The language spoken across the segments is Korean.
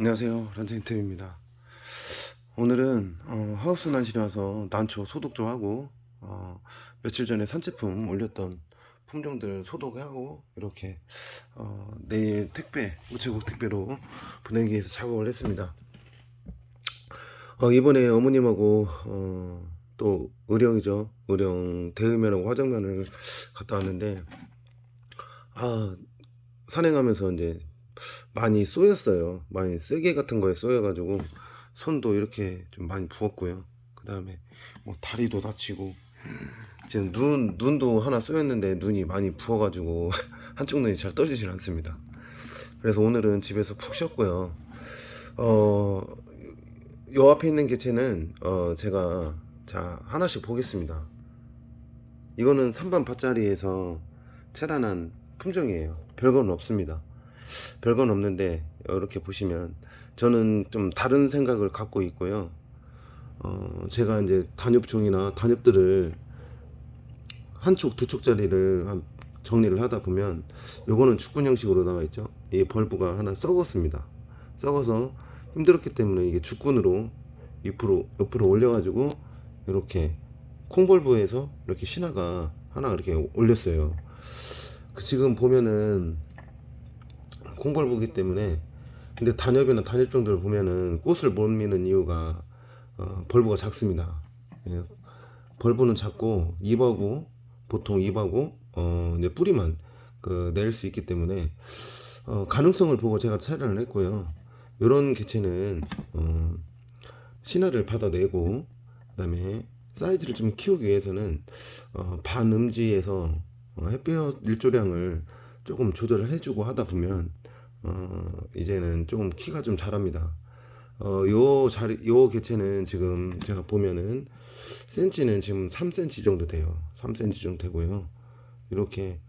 안녕하세요. 란텐템입니다. 오늘은 어, 하우스 난실에 와서 난초 소독 좀 하고 어, 며칠 전에 산제품 올렸던 품종들 소독하고 이렇게 어, 내일 택배 우체국 택배로 보내기 위해서 작업을 했습니다. 어, 이번에 어머님하고 어, 또 의령이죠. 의령 대의면하고 화정면을 갔다 왔는데 아 산행하면서 이제 많이 쏘였어요. 많이 쓰개 같은 거에 쏘여가지고 손도 이렇게 좀 많이 부었고요. 그 다음에 뭐 다리도 다치고 지금 눈 눈도 하나 쏘였는데 눈이 많이 부어가지고 한쪽 눈이 잘 떠지질 않습니다. 그래서 오늘은 집에서 푹 쉬었고요. 어, 요 앞에 있는 개체는 어, 제가 자 하나씩 보겠습니다. 이거는 3반 밭자리에서 체란한 품종이에요. 별건 없습니다. 별건 없는데 이렇게 보시면 저는 좀 다른 생각을 갖고 있고요. 어, 제가 이제 단엽종이나 단엽들을 한쪽 두 쪽짜리를 한 정리를 하다 보면 요거는 축군 형식으로 나와 있죠. 이 벌브가 하나 썩었습니다. 썩어서 힘들었기 때문에 이게 죽군으로 옆으로 옆으로 올려가지고 이렇게 콩벌브에서 이렇게 신화가 하나 이렇게 올렸어요. 그 지금 보면은 콩벌브기 때문에 근데 단엽이나 단엽종들 보면은 꽃을 못 미는 이유가 어, 벌브가 작습니다. 예, 벌브는 작고 잎하고 보통 잎하고 어, 이제 뿌리만 그 낼 수 있기 때문에 어, 가능성을 보고 제가 차량을 했고요. 이런 개체는 어, 신화를 받아내고 그다음에 사이즈를 좀 키우기 위해서는 어, 반 음지에서 어, 햇볕 일조량을 조금 조절을 해주고 하다 보면 어, 이제는 조금 키가 좀 자랍니다. 어, 요 자리, 요 개체는 지금 제가 보면은 센치는 지금 3cm 정도 돼요. 3cm 정도 되고요. 이렇게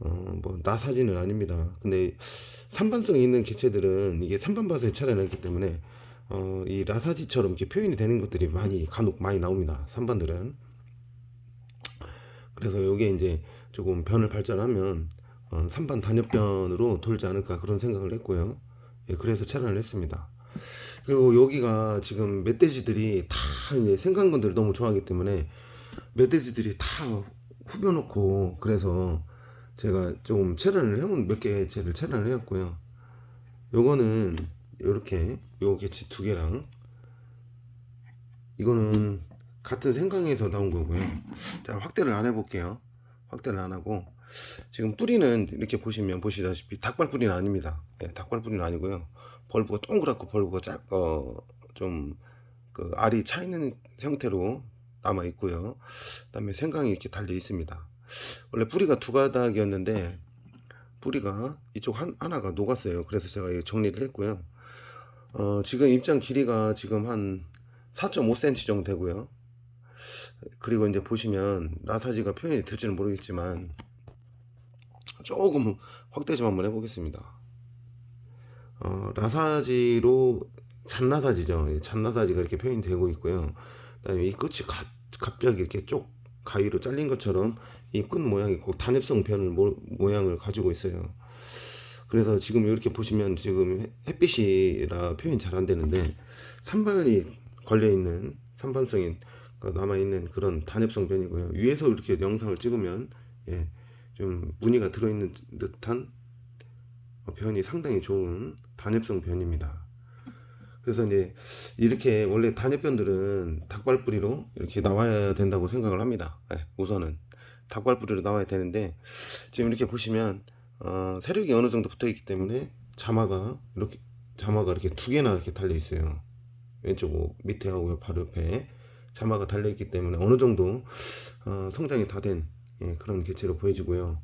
어, 뭐 나사지는 아닙니다. 근데 산반성이 있는 개체들은 이게 산반밭에 차려냈기 때문에 어, 이 라사지처럼 이렇게 표현이 되는 것들이 많이 간혹 많이 나옵니다. 산반들은. 그래서 요게 이제 조금 변을 발전하면 어, 3반 단엽변으로 돌지 않을까 그런 생각을 했고요. 예, 그래서 차단을 했습니다. 그리고 여기가 지금 멧돼지들이 다 이제 생강근들을 너무 좋아하기 때문에 멧돼지들이 다 후벼놓고 그래서 제가 좀 체란을 해본 몇 개체를 체란을 해왔고요. 요거는 요렇게 요 개체 두 개랑 이거는 같은 생강에서 나온 거고요. 자 확대를 안 해볼게요. 확대를 안 하고 지금 뿌리는 이렇게 보시면 보시다시피 닭발 뿌리는 아닙니다. 네, 닭발 뿌리는 아니고요. 벌브가 동그랗고 벌브가 작, 어, 좀, 그, 알이 차 있는 형태로 남아 있고요. 그 다음에 생강이 이렇게 달려 있습니다. 원래 뿌리가 두 가닥이었는데, 뿌리가 이쪽 한, 하나가 녹았어요. 그래서 제가 정리를 했고요. 어, 지금 입장 길이가 지금 한 4.5cm 정도 되고요. 그리고 이제 보시면 라사지가 표현이 될지는 모르겠지만 조금 확대 좀 한번 해보겠습니다. 어, 라사지로 잔나사지죠. 잔나사지가 이렇게 표현이 되고 있고요. 그다음에 이 끝이 가, 갑자기 이렇게 쪽 가위로 잘린 것처럼 이 끝 모양이 꼭 단엽성 변을 모, 모양을 가지고 있어요. 그래서 지금 이렇게 보시면 지금 햇빛이라 표현이 잘 안 되는데 산반이 걸려 있는 산반성이 남아 있는 그런 단엽성 변이고요. 위에서 이렇게 영상을 찍으면 예, 좀 무늬가 들어 있는 듯한 변이 상당히 좋은 단엽성 변입니다. 그래서 이제 이렇게 원래 단엽변들은 닭발뿌리로 이렇게 나와야 된다고 생각을 합니다. 네, 우선은 닭발뿌리로 나와야 되는데 지금 이렇게 보시면 어, 세력이 어느 정도 붙어 있기 때문에 자마가 이렇게 자마가 이렇게 두 개나 이렇게 달려 있어요. 왼쪽 밑에 하고 바로 옆에 자마가 달려 있기 때문에 어느 정도 어, 성장이 다된 예, 그런 개체로 보여지고요.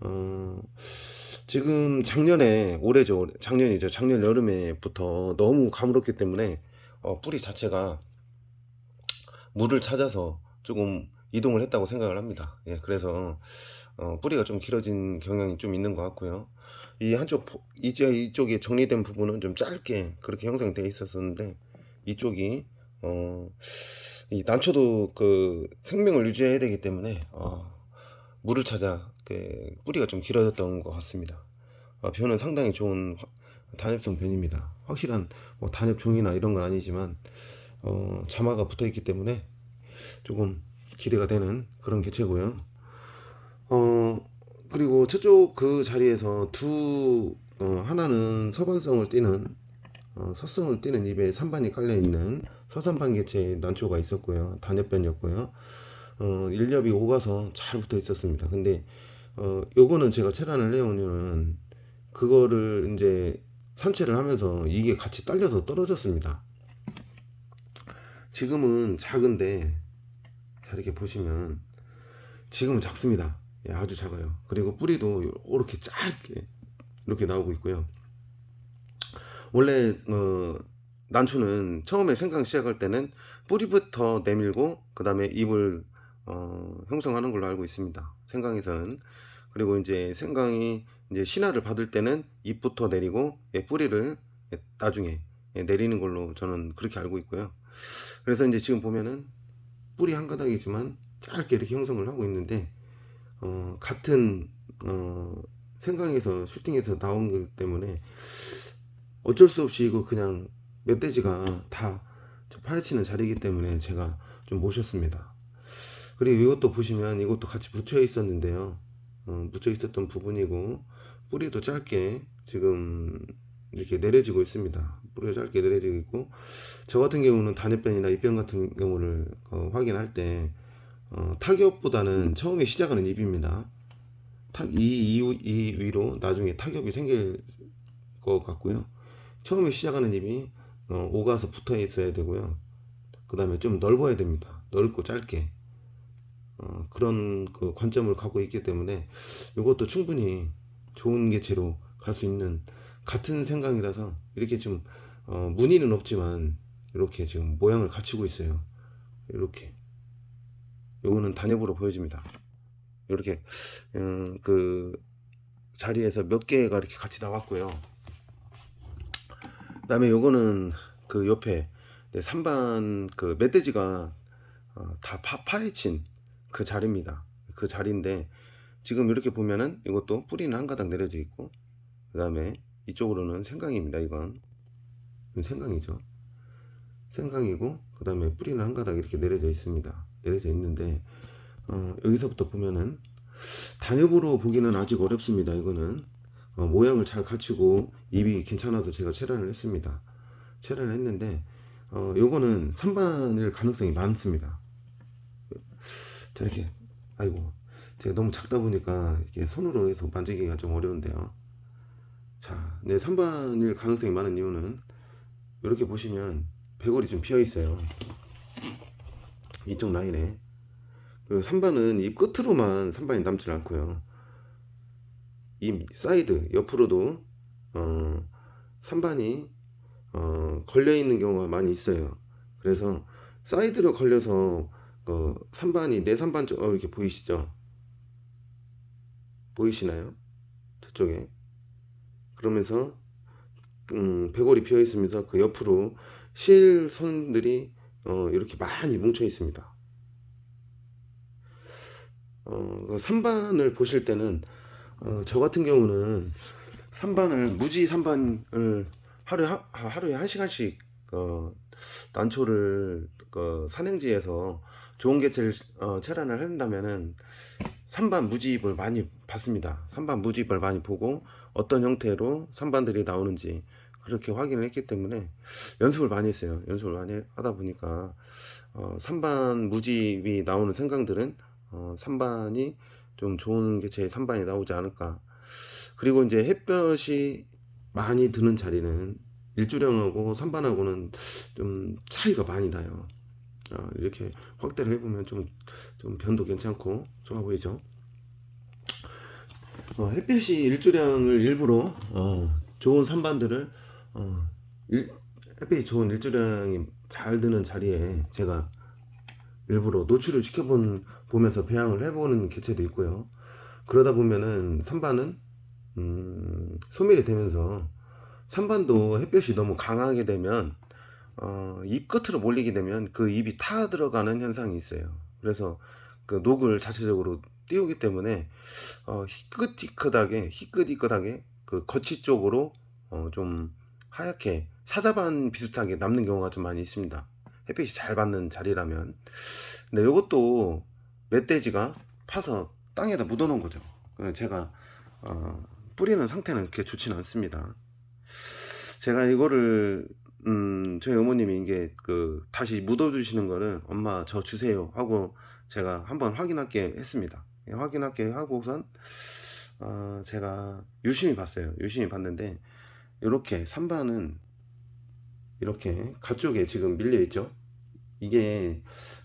어, 지금 작년에 올해죠 올해, 작년이죠 작년 여름에부터 너무 가물었기 때문에 어, 뿌리 자체가 물을 찾아서 조금 이동을 했다고 생각을 합니다. 예, 그래서 어, 뿌리가 좀 길어진 경향이 좀 있는 것 같고요. 이 한쪽 포- 이쪽 이쪽에 정리된 부분은 좀 짧게 그렇게 형성이 되어 있었었는데 이쪽이 어, 이 난초도 그 생명을 유지해야 되기 때문에 어, 물을 찾아 그 뿌리가 좀 길어졌던 것 같습니다. 어, 변은 상당히 좋은 화- 단엽성 변입니다. 확실한 뭐 단엽 종이나 이런 건 아니지만 어, 자마가 붙어 있기 때문에 조금 기대가 되는 그런 개체고요. 어 그리고 저쪽 그 자리에서 두 어, 하나는 서반성을 띠는 어, 서성을 띠는 입에 산반이 깔려 있는 서산반 개체의 난초가 있었고요. 단엽변이었고요. 어, 일엽이 오가서 잘 붙어 있었습니다. 근데 어, 요거는 제가 체란을 해온 이유는 그거를 이제 산채를 하면서 이게 같이 딸려서 떨어졌습니다. 지금은 작은데 자 이렇게 보시면 지금은 작습니다. 예, 아주 작아요. 그리고 뿌리도 이렇게 짧게 이렇게 나오고 있고요. 원래 어, 난초는 처음에 생강 시작할 때는 뿌리부터 내밀고 그 다음에 잎을 어, 형성하는 걸로 알고 있습니다. 생강에서는 그리고 이제 생강이 이제 신화를 받을 때는 잎부터 내리고 예, 뿌리를 예, 나중에 예, 내리는 걸로 저는 그렇게 알고 있고요. 그래서 이제 지금 보면은 뿌리 한 가닥이지만 짧게 이렇게 형성을 하고 있는데 어, 같은 어, 생강에서 슈팅에서 나온 거기 때문에 어쩔 수 없이 이거 그냥 멧돼지가 다 파헤치는 자리이기 때문에 제가 좀 모셨습니다. 그리고 이것도 보시면 이것도 같이 붙여 있었는데요. 어, 붙여 있었던 부분이고 뿌리도 짧게 지금 이렇게 내려지고 있습니다. 뿌리가 짧게 내려지고 있고 저 같은 경우는 단엽변이나 잎변 같은 경우를 어, 확인할 때 어, 타격보다는 처음에 시작하는 잎입니다. 탁, 이, 이, 이 위로 나중에 타격이 생길 것 같고요. 처음에 시작하는 잎이 어, 오가서 붙어 있어야 되고요. 그 다음에 좀 넓어야 됩니다. 넓고 짧게. 어, 그런 그 관점을 갖고 있기 때문에 이것도 충분히 좋은 개체로 갈 수 있는 같은 생강이라서 이렇게 좀 어, 무늬는 없지만 이렇게 지금 모양을 갖추고 있어요. 이렇게. 요거는 단엽으로 보여집니다. 이렇게 음, 그 자리에서 몇 개가 이렇게 같이 나왔고요. 그다음에 요거는 그 옆에 네, 산반 그 멧돼지가 어, 다 파, 파헤친 그 자리입니다. 그 자리인데 지금 이렇게 보면은 이것도 뿌리는 한 가닥 내려져 있고 그다음에 이쪽으로는 생강입니다. 이건 생강이죠. 생강이고 그다음에 뿌리는 한 가닥 이렇게 내려져 있습니다. 내려져 있는데 어, 여기서부터 보면은 단엽으로 보기는 아직 어렵습니다. 이거는 어, 모양을 잘 갖추고 입이 괜찮아서 제가 체란을 했습니다. 체란을 했는데 어, 요거는 산반일 가능성이 많습니다. 자 이렇게 아이고 제가 너무 작다 보니까 이렇게 손으로 해서 만지기가 좀 어려운데요. 자, 네, 산반일 가능성이 많은 이유는 이렇게 보시면 배골이 좀 비어 있어요. 이쪽 라인에. 그리고 산반은 이 끝으로만 산반이 남지 않고요. 이 사이드 옆으로도 어, 산반이 어, 걸려 있는 경우가 많이 있어요. 그래서 사이드로 걸려서 그 산반이 내 산반 쪽 어, 이렇게 보이시죠? 보이시나요? 저쪽에 그러면서 음, 배골이 비어 있으면서 그 옆으로 실선들이 어, 이렇게 많이 뭉쳐 있습니다. 어, 그 산반을 보실 때는 어, 저 같은 경우는 산반을 무지 산반을 하루에 하, 하루에 한 시간씩 어, 난초를 그 산행지에서 좋은 개체를 어, 체란을 한다면은 산반 무지입을 많이 봤습니다. 산반 무지입을 많이 보고 어떤 형태로 산반들이 나오는지 그렇게 확인을 했기 때문에 연습을 많이 했어요. 연습을 많이 하다 보니까 어, 산반 무지입이 나오는 생강들은 어, 산반이 좀 좋은 개체의 산반이 나오지 않을까. 그리고 이제 햇볕이 많이 드는 자리는 일주량하고 산반하고는 좀 차이가 많이 나요. 어, 이렇게 확대를 해보면 좀, 좀 변도 괜찮고 좋아 보이죠? 어, 햇볕이 일주량을 일부러 어, 좋은 산반들을 어, 일, 햇빛이 좋은 일주량이 잘 드는 자리에 제가 일부러 노출을 시켜본 보면서 배양을 해보는 개체도 있고요. 그러다 보면은 산반은 음, 소멸이 되면서 산반도 햇볕이 너무 강하게 되면 어, 잎 끝으로 몰리게 되면 그 잎이 타 들어가는 현상이 있어요. 그래서 그 녹을 자체적으로 띄우기 때문에 어, 희끗희끗하게 희끗희끗하게 그 거치 쪽으로 어, 좀 하얗게 사자반 비슷하게 남는 경우가 좀 많이 있습니다. 햇빛이 잘 받는 자리라면. 근데 이것도 멧돼지가 파서 땅에다 묻어놓은 거죠. 제가 어, 뿌리는 상태는 그렇게 좋지는 않습니다. 제가 이거를 음, 저희 어머님이 이게 그 다시 묻어주시는 거를 엄마 저 주세요 하고 제가 한번 확인할게 했습니다. 예, 확인할게 하고선 어, 제가 유심히 봤어요. 유심히 봤는데 이렇게 산반은 이렇게 가쪽에 지금 밀려 있죠. 이게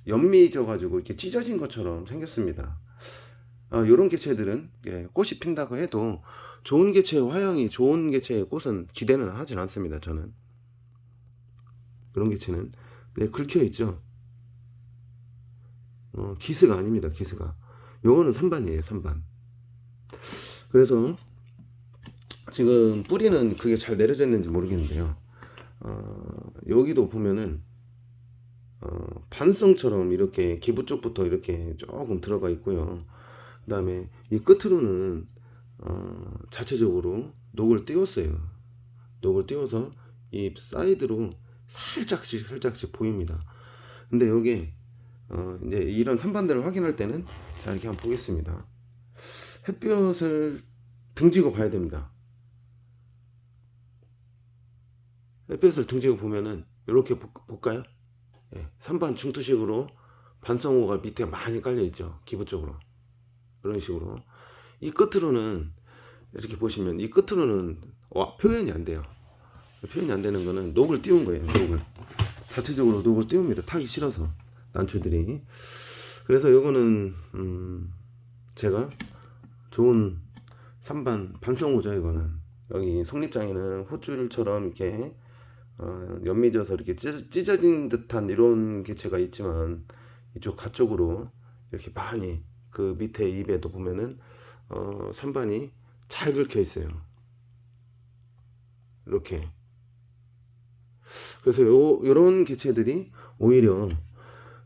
연미져 가지고 이렇게 찢어진 것처럼 생겼습니다. 어, 이런 개체들은 예, 꽃이 핀다고 해도 좋은 개체의 화형이 좋은 개체의 꽃은 기대는 하진 않습니다. 저는 그런 개체는 네, 긁혀 있죠. 어, 기스가 아닙니다. 기스가. 요거는 산반이에요. 산반. 그래서 지금 뿌리는 그게 잘 내려져 있는지 모르겠는데요. 어, 여기도 보면은 어, 반성처럼 이렇게 기부 쪽부터 이렇게 조금 들어가 있고요. 그 다음에 이 끝으로는 어, 자체적으로 녹을 띄웠어요. 녹을 띄워서 이 사이드로 살짝씩 살짝씩 보입니다. 근데 여기 어, 이제 이런 선반들을 확인할 때는 자 이렇게 한번 보겠습니다. 햇볕을 등지고 봐야 됩니다. 햇볕을 등지고 보면은 이렇게 보- 볼까요? 예, 선반 중투식으로 반성호가 밑에 많이 깔려 있죠. 기부 쪽으로 이런 식으로 이 끝으로는 이렇게 보시면 이 끝으로는 와, 표현이 안 돼요. 표현이 안 되는 거는 녹을 띄운 거예요. 녹을 자체적으로 녹을 띄웁니다. 타기 싫어서 난초들이. 그래서 요거는 음, 제가 좋은 산반 반성호죠 이거는 여기 속립장에는 호줄처럼 이렇게 어, 연미져서 이렇게 찢- 찢어 진 듯한 이런 개체가 있지만 이쪽 가쪽으로 이렇게 많이 그 밑에 입에도 보면은 어, 선반이 잘 긁혀 있어요. 이렇게. 그래서 요, 요런 개체들이 오히려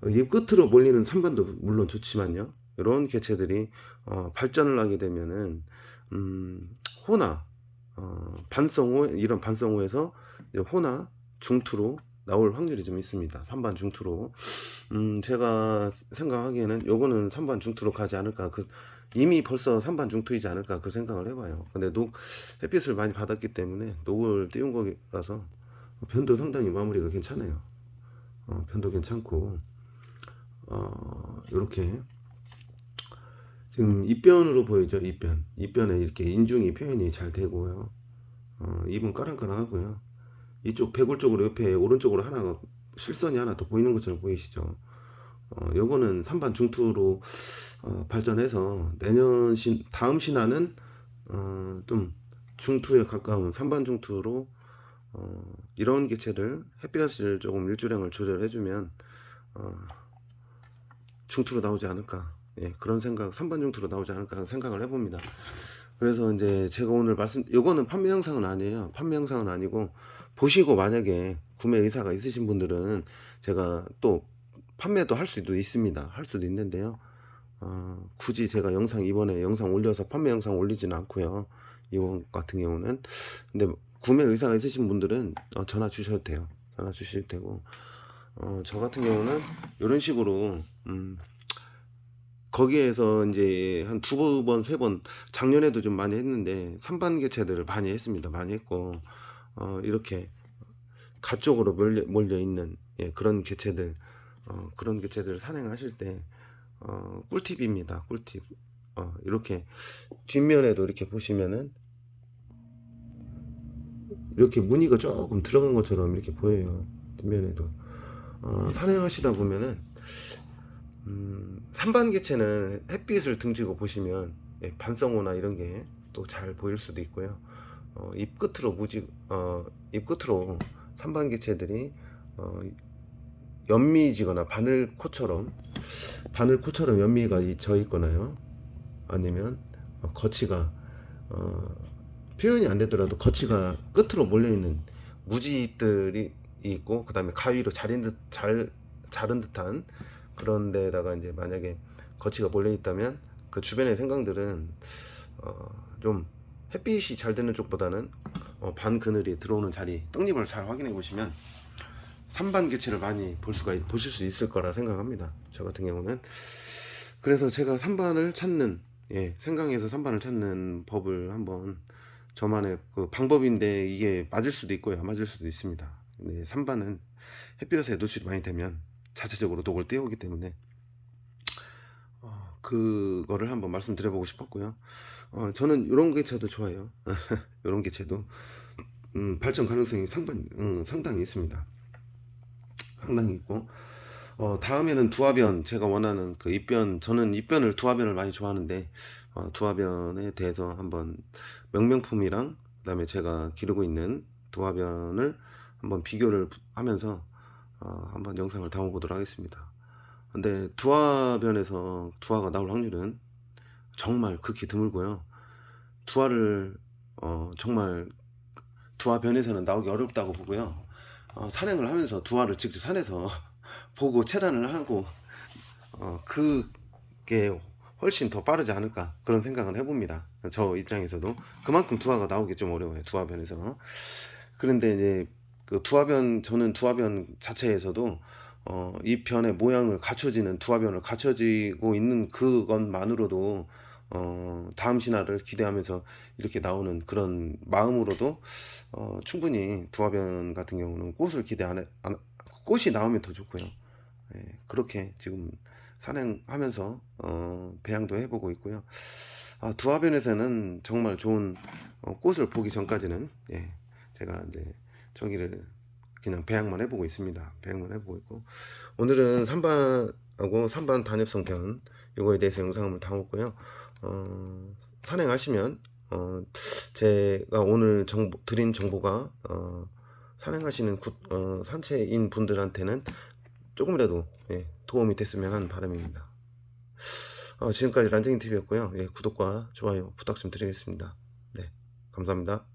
입 끝으로 몰리는 선반도 물론 좋지만요. 이런 개체들이 어, 발전을 하게 되면은 음, 호나 어, 반성호 이런 반성호에서 호나 중투로 나올 확률이 좀 있습니다. 3반 중투로. 음, 제가 생각하기에는 요거는 3반 중투로 가지 않을까. 그 이미 벌써 3반 중투이지 않을까 그 생각을 해봐요. 근데 녹 햇빛을 많이 받았기 때문에 녹을 띄운 거라서 변도 상당히 마무리가 괜찮아요. 어, 변도 괜찮고 어, 이렇게 지금 입변으로 보이죠? 입변. 입변에 이렇게 인중이 표현이 잘 되고요. 어, 입은 까랑까랑하고요. 이쪽 배골 쪽으로 옆에 오른쪽으로 하나 실선이 하나 더 보이는 것처럼 보이시죠? 어, 요거는 산반 중투로 어, 발전해서 내년 신 다음 신화는 어, 좀 중투에 가까운 산반 중투로 어, 이런 개체를 햇볕을 조금 일조량을 조절해주면 어, 중투로 나오지 않을까 예, 그런 생각 3반 중투로 나오지 않을까 생각을 해봅니다. 그래서 이제 제가 오늘 말씀 요거는 판매 영상은 아니에요. 판매 영상은 아니고 보시고 만약에 구매 의사가 있으신 분들은 제가 또 판매도 할 수도 있습니다. 할 수도 있는데요. 어, 굳이 제가 영상 이번에 영상 올려서 판매 영상 올리지는 않고요. 이번 같은 경우는. 근데 구매 의사가 있으신 분들은 어, 전화 주셔도 돼요. 전화 주셔도 되고. 어, 저 같은 경우는 이런 식으로 음, 거기에서 이제 한 두 번, 세 번, 작년에도 좀 많이 했는데, 산반 개 체들을 많이 했습니다. 많이 했고, 어, 이렇게 가쪽으로 몰려, 몰려 있는, 예, 그런 개체들, 어, 그런 개체들을 산행하실 때, 어, 꿀팁입니다. 꿀팁. 어, 이렇게 뒷면에도 이렇게 보시면은, 이렇게 무늬가 조금 들어간 것처럼 이렇게 보여요. 뒷면에도. 어, 산행하시다 보면은, 음, 산반 개체는 햇빛을 등지고 보시면 예, 반성호나 이런 게 또 잘 보일 수도 있고요. 어, 입 끝으로 무지, 어, 입 끝으로 산반 개체들이 어, 연미지거나 바늘코처럼 바늘코처럼 연미가 이- 져 있거나요. 아니면 어, 거치가 어, 표현이 안 되더라도 거치가 끝으로 몰려 있는 무지잎들이 있고 그다음에 가위로 자른 듯잘 자른 듯한 그런 데다가 이제 만약에 거치가 몰려 있다면 그 주변의 생강들은 어, 좀 햇빛이 잘 드는 쪽보다는 어, 반 그늘이 들어오는 자리 떡잎을 잘 확인해 보시면 3반 개체를 많이 볼 수가 있- 보실 수 있을 거라 생각합니다. 저 같은 경우는 그래서 제가 3반을 찾는 예, 생강에서 3반을 찾는 법을 한번 저만의 그 방법인데 이게 맞을 수도 있고요. 안 맞을 수도 있습니다. 네, 3반은 햇볕에 노출이 많이 되면 자체적으로 독을 띄우기 때문에 어, 그거를 한번 말씀드려보고 싶었고요. 어, 저는 이런 개체도 좋아요. 이런 개체도 음, 발전 가능성이 상당, 음, 상당히 있습니다. 상당히 있고 어, 다음에는 두화변 제가 원하는 그 입변 저는 입변을 두화변을 많이 좋아하는데 어, 두화변에 대해서 한번 명명품이랑 그다음에 제가 기르고 있는 두화변을 한번 비교를 하면서 어, 한번 영상을 담아보도록 하겠습니다. 근데 두화변에서 두화가 나올 확률은 정말 극히 드물고요. 두화를 어, 정말 두화변에서는 나오기 어렵다고 보고요. 어, 산행을 하면서 두화를 직접 산에서 보고 체란을 하고 어, 그게 훨씬 더 빠르지 않을까 그런 생각은 해봅니다. 저 입장에서도 그만큼 두화가 나오기 좀 어려워요. 두화변에서 그런데 이제 그 두화변 저는 두화변 자체에서도 어, 이 변의 모양을 갖춰지는 두화변을 갖춰지고 있는 그것만으로도 어, 다음 신화를 기대하면서 이렇게 나오는 그런 마음으로도 어, 충분히 두화변 같은 경우는 꽃을 기대 안, 해, 안 꽃이 나오면 더 좋고요. 예, 그렇게 지금 산행하면서 어, 배양도 해보고 있고요. 아, 두화변에서는 정말 좋은 어, 꽃을 보기 전까지는 예, 제가 이제 저기를 그냥 배양만 해보고 있습니다. 배양만 해보고 있고 오늘은 3반하고 3반 단엽성 변 요거에 대해서 영상을 담았고요. 어, 산행하시면 어, 제가 오늘 정보, 드린 정보가 어, 산행하시는 구, 어, 산채인 분들한테는 조금이라도 예, 도움이 됐으면 하는 바람입니다. 어, 지금까지 란쟁이 TV였고요. 예, 구독과 좋아요 부탁 좀 드리겠습니다. 네, 감사합니다.